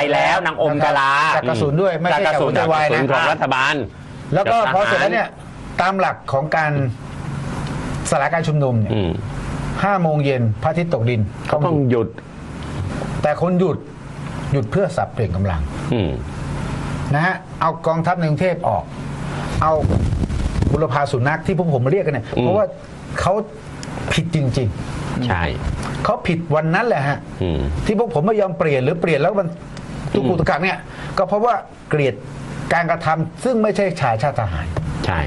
ายแล้วนางอมกะลาจากกระสุนด้วย ไม่ใช่จากกระสุนจากหัวใจวายศูนย์ของนะรัฐบาล แล้วก็จากพอเสร็จทหาแล้วเนี่ยตามหลักของการสลายการชุมนุมเนี่ยอืมห้าโมงเย็นพระอาทิตย์ตกดินเขาต้องหยุด แต่คนหยุดหยุดเพื่อสับเปลี่ยนกำลังอืมนะฮะเอากองทัพในกรุงเทพออก เอาบุรพาสุนัขที่พวกผมเรียกกันเนี่ยอืมเพราะว่าเขาผิดจริงใช่ๆเขาผิดวันนั้นแหละฮะอืมที่พวกผมไม่ยอมเปลี่ยนหรือเปลี่ยนแล้วมัน ตุกุตะกักเนี่ยก็เพราะว่าเกลียดการกระทำซึ่งไม่ใช่ชายชาติทหารใช่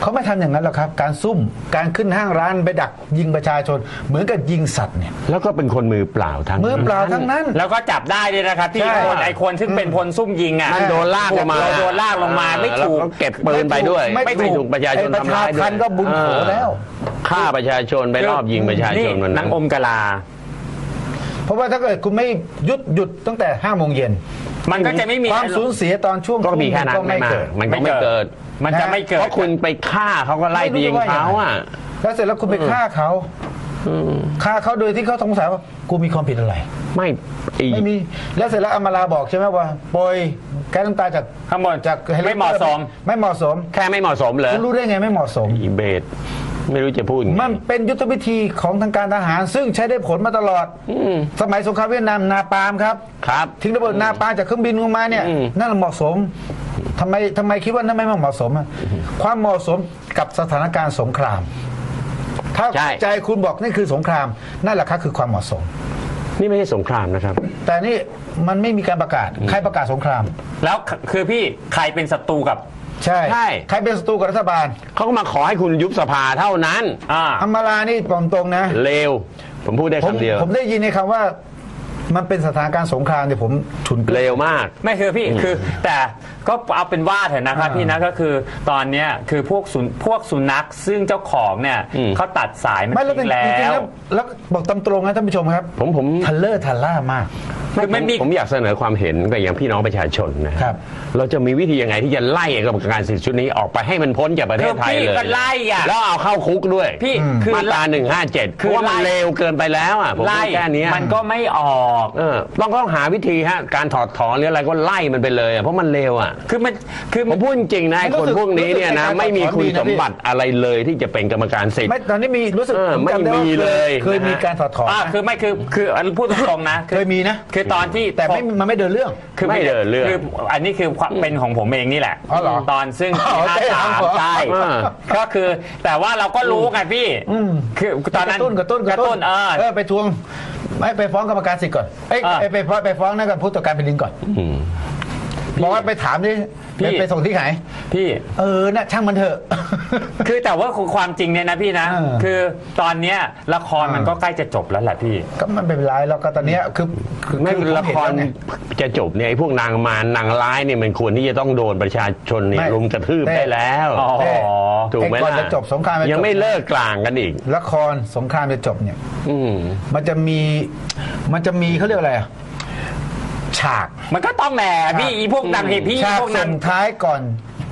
เขาไม่ทำอย่างนั้นหรอกครับ การซุ่มการขึ้นห้างร้านไปดักยิงประชาชน เหมือนกับยิงสัตว์เนี่ยแล้วก็เป็นคนมือเปล่าทั้งมือเปล่าทั้งนั้น แล้วก็จับได้ด้วยนะครับ ที่ใช่คนไอคนซึ่งเป็นพลซุ่มยิงอะนั่นโดนลากลงมาเราโดนลากลงมาไม่ถูกแล้วเก็บปืนไปด้วย ไม่ถูกไม่ถูกประชาชนไอ้ประทำร้ายชาด้วพัยนก็บุญโขแล้วฆ่าประชาชนไปรอบยิงประชาชนวันนานั้งนอมกะลา เพราะว่าถ้าเกิดคุณไม่หยุดหยุดตั้งแต่ห้าโมงเย็นมันก็จะไม่มี ความสูญเสียตอนช่วงก็มีแค่นั้นก็ไม่ไม่มาเกิดมันก็ไม่เกิด มันจะไม่เกิดเพราะคุณไปฆ่าเขาก็ไล่ยิงเขาอะแล้วเสร็จแล้วคุณไปฆ่าเขาฆ่าเขาโดยที่เขาสงสัยว่ากูมีความผิดอะไร ไม่ไอ้ไม่มีแล้วเสร็จแล้วอมราบอกใช่ไหมว่าโปรยแก๊สน้ำตาจากข้างบนจากฮลิคอปตอร์ไม่เหมาะสม ไม่เหมาะสม แค่ไม่เหมาะสมเหรอคุณรู้ได้ไงไม่เหมาะสมอีเบด ไม่รู้จะพูดยังไงมันเป็นยุทธวิธีของทางการทหาร ซึ่งใช้ได้ผลมาตลอดมสมัยสงครามเวียดนามนาปาล์มครับ ครับ ทิ้งระเบิดนาปาล์มจากเครื่องบินลงมาเนี่ย อืม นั่นเหมาะสมทำไมทำไมคิดว่านั่นไม่เหมาะสมอะความเหมาะสมกับสถานการณ์สงคราม ถ้าใช่ ใจคุณบอกนี่คือสงครามนั่นแหละครับคือความเหมาะสม นี่ไม่ใช่สงครามนะครับ แต่นี่มันไม่มีการประกาศใครประกาศสงคราม แล้วคือพี่ใครเป็นศัตรูกับ ใช่ใช่ ใครเป็นศัตรูกับรัฐบาลเขาก็มาขอให้คุณยุบสภาเท่านั้นอ่าอมรานี่บอกตรงนะเลวผมพูดได้ผมคำเดียว ผมได้ยินในคำว่า มันเป็นสถานการณ์สงครามเนี่ยผมฉุนกลัวเลวมาก ไม่คือพี่คือ แต่ก็เอาเป็นว่าเถอะนะครับอ่าพี่นะก็คือตอนเนี้ยคือพวกสุนพวกสุนัขซึ่งเจ้าของเนี่ยอืม เขาตัดสายมันไม่แล้วจทิ้ริงงแล้ๆวแล้วแล้วบอกตามตรงนะท่านผู้ชมครับผมผม ทันเลอร์ทันล่ามาก คือไม่มี ผมอยากเสนอความเห็นกับอย่างพี่น้องประชาชนนะครับ เราจะมีวิธียังไงที่จะไล่กรรมการสิทธิชุดนี้ออกไปให้มันพ้นจากประเทศไทยคือพี่เลยก็ไล่อะ แล้วเอาเข้าคุกด้วยพี่อืมคือ มาตราหนึ่งห้าเจ็ดคือเพราะว่ามันไล่ เร็วเกินไปแล้วอะผมไล่พูดแค่เนี้ย มันก็ไม่ออกเออต้องต้องหาวิธีฮะการถอดถอนหรืออะไรก็ไล่มันไปเลยอะเพราะมันเร็วอะ คือมันคือผมพูดจริงๆนะไอ้รู้คนสึกพวกนี้เนี่ยนะรู้สึกไม่มีคุณการถสอนมดีนะบัติอะไรเลยที่จะเป็นกรรมการสิทธิ์ ไม่ตอนนี้มีรู้สึกเออผจำด้ว่าไม่มีเลยเคยมีการถอดถอนอ่าคือไม่คือคืออันพูดตรงๆนะเคยมีนะคือตอนที่แต่ไม่มันไม่เดินเรื่อง คือไม่เดินเรื่องคืออันนี้คือความเป็นของผมเองนี่แหละอ๋อเหรอตอนซึ่งอ๋ปีอห้าใช่สามครับใช่อ่า ก็คือแต่ว่าเราก็รู้ไงพี่อืมคือตอนกนั้นระตุ้นกระตุ้นกระตุ้นเออเออไปทวง ไม่ไปฟ้องกรรมการสิทธิ์ก่อนเอ้ยอ่า ไปไปฟ้องไปฟ้องนั่นกับผู้ตรวจการแผ่นดินก่อน อืม บอกว่าไปถามดิพี่ ไปไปส่งที่ไหน พี่ เออน่ะช่างมันเถอะ คือแต่ว่าความจริงเนี่ยนะพี่นะ เออ คือตอนเนี้ยละครมันเออก็ใกล้จะจบแล้วแหละพี่ ก็มันไม่เป็นไรแล้วก็ตอนเนี้ยคือคือไม่อละครผมเห็นแวเนี่ยจะจบเนี่ยไอ้พวกนางมารนางร้ายเนี่ยมันควรที่จะต้องโดนประชาชนเนี่ยไม่รุมกระทืบแต่ได้แล้ว อ๋อถูกไหมไอ้ก่อนล่ะจะจบสงครามจะจบ ยังไม่เลิกกลางกันอีก ละครสงครามจะจบเนี่ย อืมมันจะมีมันจะมีเขาเรียกอะไรอะ ฉากมันก็ต้องแหละพี่อีพวกนางเอกพี่ฉากพวกนาส่งงท้ายก่อน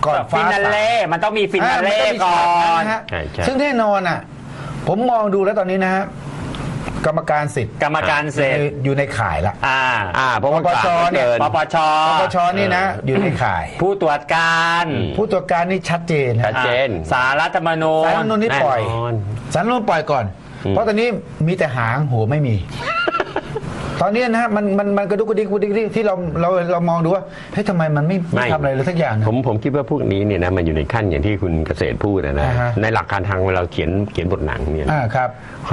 ก่อนฟิฟ้านาสางเล่มันต้องมีฟินาเล่อ่ามัก่อมีฉากนนะฮะใช่ใช่ซึ่งแน่นอนอะ ผมมองดูแล้วตอนนี้นะฮะกรรมการสิทธิ์กรรมการเสร็จอยู่ในข่ายละ อ่าอ่าเพราะว่าปปช กลางเนี่ยเกิน ปปชปปชนี่นะ อยู่ในข่าย ผู้ตรวจการผู้ตรวจการนี่ชัดเจนชัฮะดเจน อ่าสารรัฐธรรมนูญสารรัฐธรรมนูญนี่ปล่อยแน่นอน สารรัฐธรรมนูญปล่อยก่อน เพราะตอนนี้มีแต่หางหัวไม่มี ตอนนี้นะฮะมันมันมันกระดุกกระดิกกระดิกกระดิกที่เราเราเรามองดูว่าเฮ้ยทำไมมันไม่ไม่ทำอะไรเลยสักอย่างนะ ผมผมคิดว่าพวกนี้เนี่ยนะมันอยู่ในขั้นอย่างที่คุณเกษตรพูดนะนะอ่าฮะ ในหลักการทางเวลาเขียนเขียนบทหนังเนี่ยอ่าครับ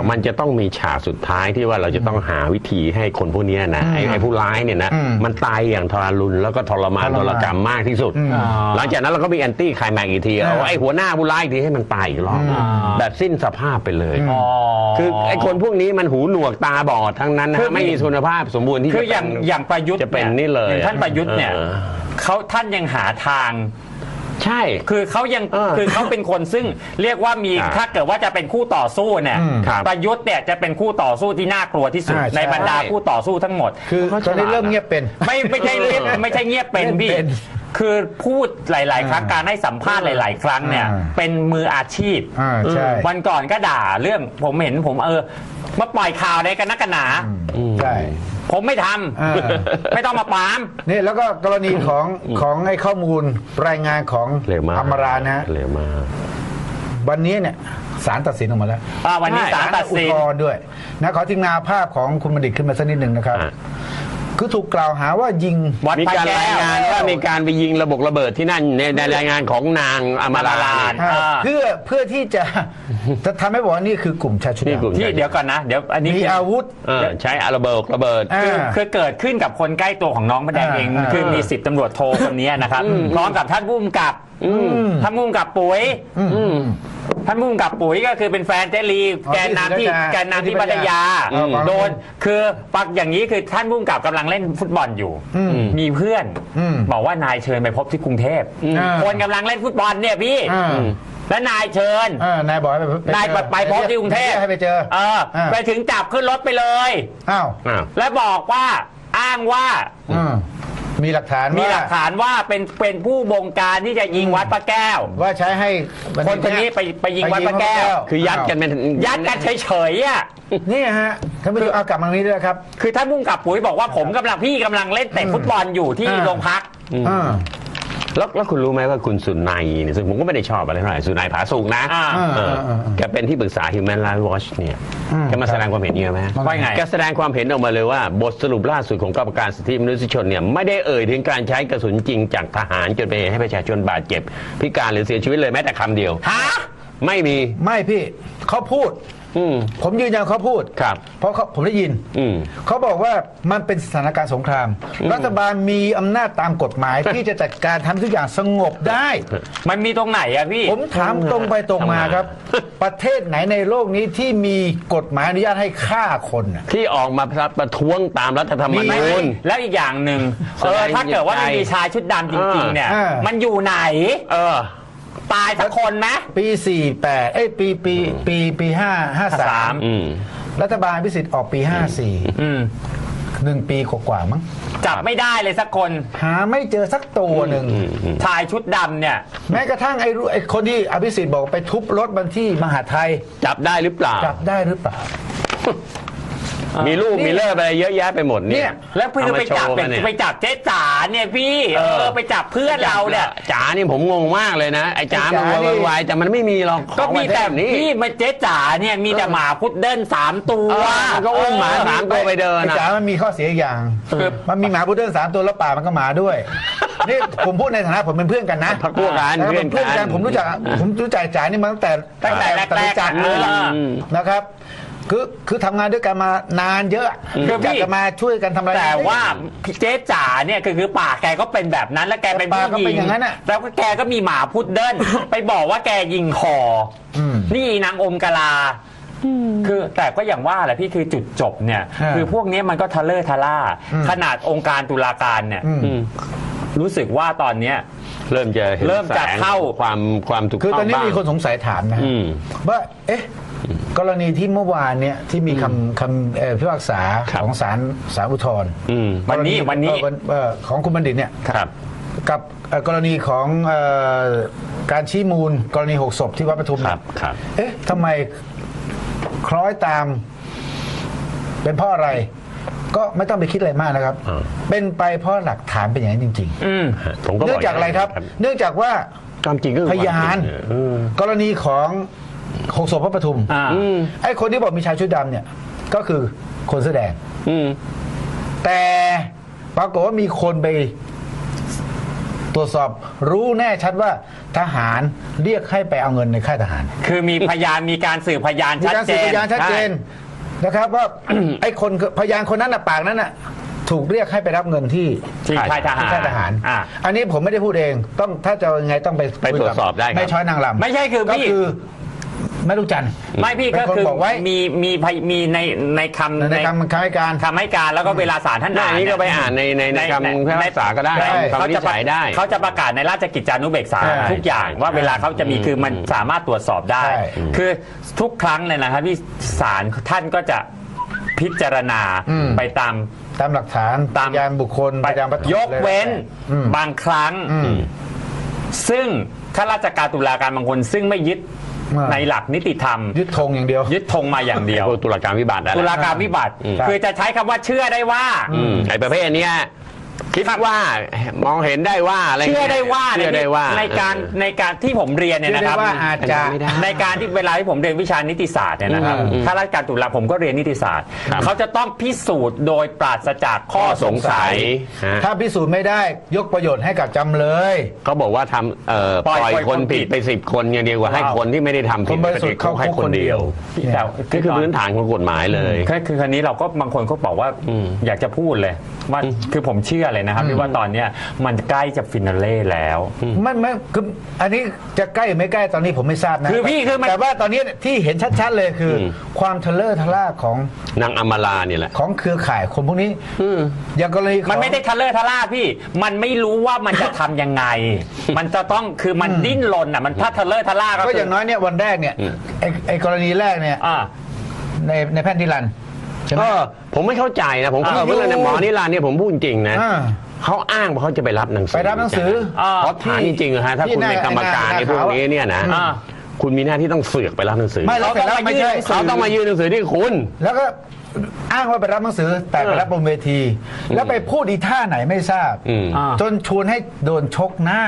มันจะต้องมีฉากสุดท้ายที่ว่าเราจะต้องหาวิธีให้คนพวกเนี้ยนะอืมไอ้ไอ้ผู้ร้ายเนี่ยนะ อืมมันตายอย่างทรมานแล้วก็ทรมานททรรมานกรรมมากที่สุด อืมหลังจากนั้นเราก็มีแอนตี้ไคลแม็กซ์อีกทีอ่าเอาไอ้หัวหน้าผู้ร้ายอีกทีให้มันตายอีกรอบอืมแบบสิ้นสภาพไปเลยอ๋อคือไอ้คนพวกนี้มันหูหนวกตาบอดทั้งนั้นนะคือฮะไม่มีคุณภาพสมบูรณ์ที่คือจะอย่างเป็น อย่างประยุทธ์จะเป็นนี่เลยอย่างท่านประยุทธ์เนี่ยเออ เขาท่านยังหาทาง ใช่ คือเขายังเออคือเขาเป็นคนซึ่งเรียกว่ามีครับถ้าเกิดว่าจะเป็นคู่ต่อสู้เนี่ยอืมครับ ประยุทธ์เนี่ยจะเป็นคู่ต่อสู้ที่น่ากลัวที่สุด อ่าใช่ ในบรรดาคู่ต่อสู้ทั้งหมด คือเขาตอนนี้ฉลาดเริ่มเงียบเป็น ไม่ไม่ใช่เงียบไม่ใช่เงียบเป็นพี่เป็น คือพูดหลาย ๆ ครั้งการให้สัมภาษณ์หลาย ๆ ครั้งเนี่ย อ่าเป็นมืออาชีพอ่าใช่ วันก่อนก็ด่าเรื่องผมเห็นผมเออมาปล่อยข่าวในกันนักกันหนา ใช่ ผมไม่ทอ่าำไม่ต้องมาปราม นี่แล้วก็กรณีของของไอ้ข้อมูลรายงานของเร็วมากอมรานะฮะเร็วมาก วันนี้เนี่ยศาลตัดสินออกมาแล้วอ่าวันนี้ศาลตัดสิน อุทธรณ์ด้วยนะขอทีมงานเอาภาพของคุณบัณฑิตขึ้นมาสักนิดหนึ่งนะครับ อะ คือถูกกล่าวหาว่ายิง วัดมีพระการแก้รายวงานว่ามีการไปยิงระบบระเบิดที่นั่นในในรายงานของนางอมราอมราเนี่ยอ่า เพื่อเพื่อที่จะจะทำให้บอกว่านี่คือกลุ่มชายชุดนี่กลุ่มดำที่เดี๋ยวก่อนนะ เดี๋ยวอันนี้มีคืออาวุธ เออใช้ระเบิดระเบิด อ่า คือคือเกิดขึ้นกับคนใกล้ตัวของน้องพระแดงเองอ่า คือมีสิบตำรวจโทคนนี้นะครับพร้อมกับท่านผู้กำกับ ท่านผู้กำกับปุ๋ยท่านผู้กำกับปุ๋ยก็คือเป็นแฟนเจลีอ๋อแกนนำที่ที่ศรีราชาแกนนำที่พัทยาอืมโดนคือปักอย่างนี้คือท่านผู้กำกับกำลังเล่นฟุตบอลอยู่ อืมมีเพื่อนอืมบอกว่านายเชิญไปพบที่กรุงเทพอ่าคนกำลังเล่นฟุตบอลเนี่ยพี่อ่า และนายเชิญอ่านายบอกให้ไปนายไปไปพบที่กรุงเทพ ให้ไปเจอ เอออ่า ไปถึงจับขึ้นรถไปเลย อ้าวอ้าวและบอกว่าอ้างว่า อืม มีหลักฐานมีว่าหลักฐานว่าเป็นเป็นผู้บงการที่จะยิงวัดพระแก้ว ว่าใช้ให้คนคนนี้ไปไปยิงวัดพระแก้ว คือยัดกันเป็นยัดกันเฉยๆอะนี่ฮะท่านผู้ชมเอากลับมาตรงนี้ด้วยครับ คือท่านพุ่งกับปุ๋ยบอกว่าผมกำลังพี่กำลังเล่นเตะฟุตบอลอยู่ที่อ่าโรงพักอ่า แล้วแล้วคุณรู้ไหมว่าคุณสุนัยเนี่ยซึ่งผมก็ไม่ได้ชอบอะไรเท่าไหร่สุนัยผาสุกนะอ่าเอออ่าแกเป็นที่ปรึกษา Human Rights Watch เนี่ยอืมแกมาแสดงความเห็นเยอะไหมว่าไง แกแสดงความเห็นออกมาเลยว่า บทสรุปล่าสุดของกรรมการสิทธิมนุษยชนเนี่ยไม่ได้เอ่ยถึงการใช้กระสุนจริงจากทหารจนเป็นเหตุให้ประชาชนบาดเจ็บ พิการหรือเสียชีวิตเลยแม้แต่คำเดียว ฮะ ไม่มี ไม่พี่เขาพูด อืมผมยืนยันเขาพูด ครับ เพราะเขาผมได้ยิน อืม เขาบอกว่ามันเป็นสถานการณ์สงคราม รัฐบาลมีอำนาจตามกฎหมาย ที่จะจัดการทำทุกอย่างสงบได้ มันมีตรงไหนอะพี่ ผมถามตรงไปตรงมาครับ ประเทศไหนในโลกนี้ที่มีกฎหมายอนุญาตให้ฆ่าคนน่ะ ที่ออกมาประท้วงตามรัฐธรรมมีไม่นูญ แล้วอีกอย่างหนึ่งแสเอดองถ้าเกิดว่ามันมีชายชุดดำจริงๆเนี่ยอ่ามัมันอยู่ไหน เออ ตายสักคนไหมปี 48 เอ้ยปีปีปีปี5 53อืมรัฐบาลพิสิทธิ์ออกปี 54อืมหนึ่งปีกว่าๆมั้งจับไม่ได้เลยสักคน หาไม่เจอสักตัวหนึ่ง ชายชุดดำเนี่ย แม้กระทั่งไอ้รู้ไอ้คนที่อภิสิทธิ์บอกไปทุบรถบันที่มหาไทยจับได้หรือเปล่า จับได้หรือเปล่า มีลูกนี่มีเลิกอะไรเยอะแยะไปหมดเนี่เนี่ยยแล้วพี่เอามาไปจับโชว์เป็กันนเนี่ยไปจับเจ๊จ๋าเนี่ยพี่เออไปจับเพื่อนเราเนี่ย จ๋านี่ผมงงมากเลยนะ ไอ้จ๋าไอ้มันจ๋านี่ วายๆแต่มันไม่มีหรอกก็ของมีประเทแต่ศนี้ พี่มาเจ๊จ๋าเนี่ยมีแต่หมาพุดเดิ้ลสามตัวเออมันก็อุ้มหมาสามตัวไปเดินไอ้อะจ๋ามันมีข้อเสียอีกอย่างคือมันมีหมาพุดเดิ้ลสามตัวแล้วป่ามันก็หมาด้วย นี่ผมพูดในฐานะผมเป็นเพื่อนกันนะพักพวกกันแล้วเพื่อนเพื่อนกักันน ผมรู้จักผมรู้จักจ๋านี่มาตั้งแต่ตั้งแต่แรกๆรู้จักเลยล่ะอืม นะครับ คือคือทำงานด้วยกันมานานเยอะคือรู้จักพี่กันมาช่วยกันทำอะไร แต่ว่าเจ๊จ๋าเนี่ยคือคือป่าแกก็เป็นแบบนั้นแล้วแกเป็นป่าผู้ก็หญิเป็นงอย่างนั้นน่ะ แล้วก็แกก็มีหมาพุดเดิ้ล ไปบอกว่าแกยิงคออมนี่นางอมกะลา คือแต่ก็อย่างว่าแหละพี่คือจุดจบเนี่ยอ่าคือพวกนี้มันก็ทะเลอร์ทะล่า อืม ขนาดองค์การตุลาการเนี่ย อืม อืมรู้สึกว่าตอนเนี้ย เริ่มจะห็นเริ่มจะแสงเข้าความความถูกคือต้อตองนนี้บ้างมีคนสงสัยถามนะอืม ว่า เอ๊ะ กรณีที่เมื่อวานเนี่ยที่มีคำคำเอ่อพิพากษาครับของศาลศาลอุทธรณ์อืมวันนี้กรณีวันนี้ เอ่อเอ่อของคุณบัณฑิตเนี่ย ครับ กับเอ่อกรณีของเอ่อการชี้มูลกรณีหกศพที่วัดปทุมครับครับ เอ๊ะทำไมคล้อยตาม เป็นเพราะอะไร ก็ไม่ต้องไปคิดอะไรมากนะครับ อ่า เป็นไปเพราะหลักฐานเป็นอย่างนั้นจริง อืม ผมก็ๆเนื่องจากอะไรครับ เนื่องจากว่า ความจริงก็คือพยาน ควมจริงเออ กรณีของ หกศพพระปทุมอ่าอืมไอ้คนที่บอกมีชายชุดดำเนี่ย ก็คือคนเสื้อแดง อืม แต่ปรากฏว่ามีคนไปตรวจสอบรู้แน่ชัดว่าทหารเรียกให้ไปเอาเงินในค่ายทหาร คือมีพยานมีการสืบพยานมีชัดการเจสืบนพยานชัดเจนนะครับว่า ไอ้คนพยานคนนั้นน่ะปากนั้นน่ะถูกเรียกให้ไปรับเงินที่ที่ค่ายทหารที่ค่ายทหารอ่าอันนี้ผมไม่ได้พูดเองต้องถ้าจะยังไงต้องไปไปตรวจสอบได้ครับ ไม่ช้อยนางลำไม่ใช่คือก็พี่ คือ แม่ลูกจันทร์ ไม่พี่เป็นก็คนคือบอกไว้ มีมีพยมีในในคำในคำคำให้การ คำให้การแล้วก็เวลาศาลท่านหน้าอ่านนี้ก็เยไปอ่านในในในคำพิพากษาก็ได้ใช่ คำวินิจฉัยได้ เขาจะประกาศในราชกิจจานุเบกษาใช่ทุกอย่างใช่ว่าเวลาเขาจะมีอืมคือมันสามารถตรวจสอบได้ ใช่ คือทุกครั้งเนี่ยนะครับที่ศาลท่านก็จะพิจารณาอืมไปตาม ตามหลักฐานตาม พยานบุคคลพยานวัตถุยกเว้นอืมบางครั้ง อืม ซึ่งข้าราชการตุลาการบางคน ซึ่งไม่ยึดอ่า ในหลักนิติธรรม ยึดธงอย่างเดียว ยึดธงมาอย่างเดียวพวกตุลาการวิบัตินั่นแหตุละลาการวิบัติอืมคือจะใช้คำว่าเชื่อได้ว่าอืมไอ้ประเภทเนี้ย คิดว่า มองเห็นได้ว่าอะไรเชื่อได้ว่าเชื่อได้ว่าในการในการที่ผมเรียนเนี่ยเชื่อนะได้ครับว่าอาจจะไม่ได้ในการที่เวลาที่ผมเรียนวิชานิติศาสตร์เนี่ยนะครับอืมข้าราชการตุลาผมก็เรียนนิติศาสตร์ครับเขาจะต้องพิสูจน์โดยปราศจากข้ข้ออสสงงสัสัยยฮะถ้าพิสูจน์ไม่ได้ยกประโยชน์ให้กับจำเลยเขาบอกว่าทำเอ่อปปล่ล่อยอยคคนนผิผิดดไปสิบคนอย่างเดียวกว่าให้ว้าวคนที่ไม่ได้ทำผิดคนบริสุทธิ์เขาให้คนเดียวแต่นี่คือพื้นฐานของกฎหมายเลยคือคือคันนี้เราก็บางคนก็บอกว่าอืมอยากจะพูดเลยว่าคือผมเชื่อเลยนะครับที่ว่าตอนเนี้ยมันใกล้จะฟินาเล่แล้ว ไม่ไม่คืออันนี้จะใกล้หรือไม่ใกล้ตอนนี้ผมไม่ทราบนะคือพี่คือมัน แต่ว่าตอนนี้ที่เห็นชัดๆเลยคืออมความทะเลอร์ทะล่าของนางอมราเนี่ยแหละ ของเครือข่ายคนพวกนี้อย่างกรณีของ มันไม่ได้ทะเลอร์ทะล่าพี่ มันไม่รู้ว่ามันจะทำยังไง มันจะต้องคือมันดิ้นรนอะ มันถ้าทะเลอร์ทะล่าก็ก็คือย่างน้อยเนี่ยวันแรกเนี่ยอืมไอ้ไอ้กรณีแรกเนี่ยอ่า ในในแพทย์นิรันดร์ ใช่ไหมก็ผมไม่เข้าใจนะผมอ่าเข้าใจนะหมอนิรันดร์เนี่ยผมพูดจริงนะอ่าเขาอ้างว่าเขาจะไปรับหนังสือไปรับหนังสืออ่าเพราะฐานจริงๆอะฮะถ้าที่คุณเป็นกรรมการหน้าในพวกนี้เนี่ยนะอ่า คุณมีหน้าที่ต้องเสือกไปรับหนังสือไม่แล้วเสร็จแล้วไม่ใช่ เขาต้องมายื่นหนังสือที่คุณ แล้วก็ อ้างว่าไปรับหนังสือแต่ไปรับบนเวที แล้วไปพูดอีท่าไหนไม่ทราบ อืมอ่าจนชวนให้โดนชกหน้า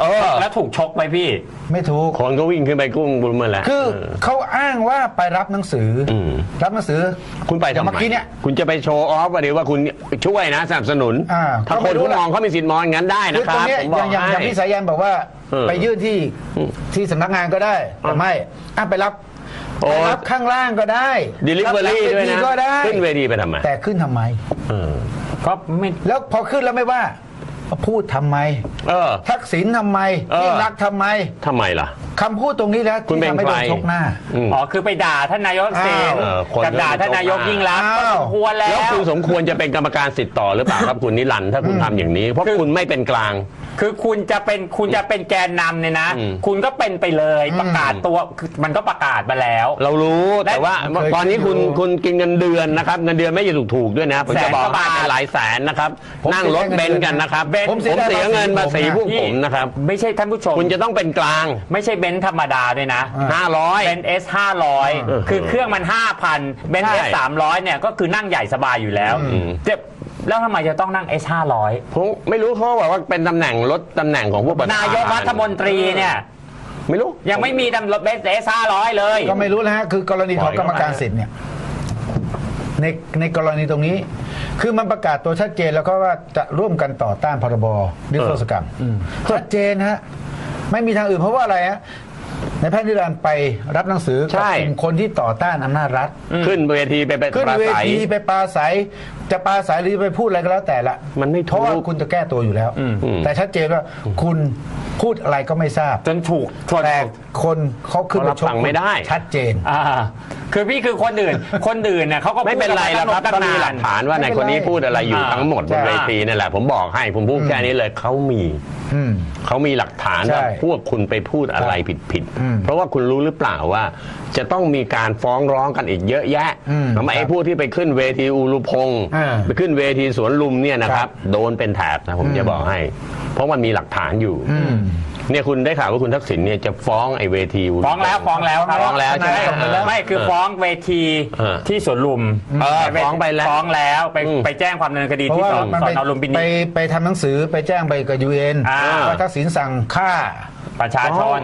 เออ แล้วถูกชกไหมพี่ ไม่ถูก คนก็วิ่งขึ้นไปกุ้งบุญมาแล้วคือเออเขาอ้างว่าไปรับหนังสืออมรับหนังสือคุณไปอย่าทำงไมเมื่อกี้เนี่ย คุณจะไปโชว์ออฟว่าเดี๋ยวว่าคุณช่วยนะสนับสนุน อ่าถ้าก็คไม่นรู้ เขาละมองเขามีสิทธิ์มองอย่างนั้นได้คืนะอคตรงรับเนี้ยผมบออย่างอย่างอย่างให้พี่สายันบอกว่า เออไปยื่นที่ที่สำนักงานก็ได้แต่ไม่อะไปรับ โอ้ ไปรับข้างล่างก็ได้ด e ลิเวอรี่รับด้วยเวทีนะ ก็ได้ ขึ้นเวทีไปทำไมแต่ขึ้นทำไม เออก็ไม่แล้วพอขึ้นแล้วไม่ว่า พูดทำไม เออ ทักษิณทำไมเออ ยิ่งรักษณ์ทำไมทำไมล่ะ คำพูดตรงนี้แล้วคุณที่เป็นทำให้ใคโดรนชกหน้า อืม อ๋อคือไปด่าท่านนายกเซนอ้าวเออคนกับด่าท่านนายกยิ่งรักษณ์ก็อ้าว สมควรแล้วแล้วคุณสมควรจะเป็นกรรมการสิทธิ์ต่อหรือเปล่าครับคุณนิรันดร์ถ้าคุณทำอย่างนี้ เพราะคือ คุณไม่เป็นกลาง คือคุณจะเป็นคุณจะเป็นแกนนำเนี่ยนะ อืม คุณก็เป็นไปเลยประกาศตัวคือมันก็ประกาศมาแล้ว เรารู้แต่ว่าและตอนนี้คุณเคยคิดอยู่คุณกินเงินเดือนนะครับเงินเดือนไม่ใช่ถูกๆด้วยนะผมจะบอกแสนกว่าให้บาทเป็นหลายแสนนะครับผมนั่งรถเบนซ์กันนะครับเบนซ์ผมเสียเงินมาสีพวกผมนะครับ ไม่ใช่ท่านผู้ชม คุณจะต้องเป็นกลาง ไม่ใช่เบนซ์ธรรมดาด้วยนะ อ่า 500เบนซ์เอสห้าร้อยเออคือเครื่องมันห้าพันเบนซ์ ใช่เอสสามร้อยเนี่ยก็คือนั่งใหญ่สบายอยู่แล้วอืม เจ็บ แล้วทำไมจะต้องนั่งเอสห้าร้อยผมไม่รู้เขาบอกว่าเป็นตำแหน่งลดตำแหน่งของพวกประธานนายกรัฐมนตรีเนี่ย ไม่รู้ ยังไม่มีตำรวจเบนซ์เอสห้าร้อยเลย ก็ไม่รู้นะฮะคือกรณีของปล่อยกรรมการเข้าไปสิทธิ์เนี่ยในในกรณีตรงนี้ คือมันประกาศตัวชัดเจนแล้วก็ว่าจะร่วมกันต่อต้านพรบนิรโทษกรรมชัดเจนฮะไม่มีทางอื่นเพราะว่าอะไรฮะ ในแพทย์นิรันดร์ไปรับหนังสือกับใช่ กลุ่มคนที่ต่อต้านอำนาจรัฐ ขึ้นเวทีไปไปขึ้นปราเวศัย ทีไปปราศัยจะปราศัยหรือจะไปพูดอะไรก็แล้วแต่ละมันไม่เพราะว่าถูกคุณจะแก้ตัวอยู่แล้วอืมแต่ชัดเจนว่าคุณพูดอะไรก็ไม่ทราบ จนถูกชนแต่คนเขาขึ้นเขารับชกฟังไม่ได้ ชัดเจน อ่าคือพี่คือคนอื่น คนอื่นเนี่ยเขาก็ไม่เป็นไรหรอกครับตั้ก็งมีนานหลักฐานว่าในคนนี้พูดอะไรอยู่อ่าทั้งหมดบนใช่เวทีนั่นแหละผมบอกให้ผมพูดแค่นี้เลยเขามีอืมเขามีหลักฐานใช่ว่าพวกคุณไปพูดอะไรผิดผิดๆอืมเพราะว่าคุณรู้หรือเปล่าว่า จะต้องมีการฟ้องร้องกันอีกเยอะแยะอืมทำไมไอ้พวกที่ไปขึ้นเวทีอูรุพงศ์อ่าไปขึ้นเวทีสวนลุมเนี่ยนะคครัรับบโดนเป็นแถบนะผมจะบอกให้ เพราะมันมีหลักฐานอยู่อืม เนี่ยคุณได้ข่าวว่าคุณทักษิณเนี่ยจะฟ้องไอ้เวทีอูรุพฟ้องแล้วฟ้องแล้วครับฟ้องแล้วใช่ไหมไม่ไม่คือฟ้องเวทีเออที่สวนลุมเออฟ้องไปแล้วฟ้องแล้วไปอืม ไปแจ้งความดำเนินคดีเพราะที่ว่าสอนมันสอไปนอลุมพินีไปไปทำหนังสือไปแจ้งไปกับยูเอ็นอ่า ว่าทักษิณสั่งฆ่า ประชาชน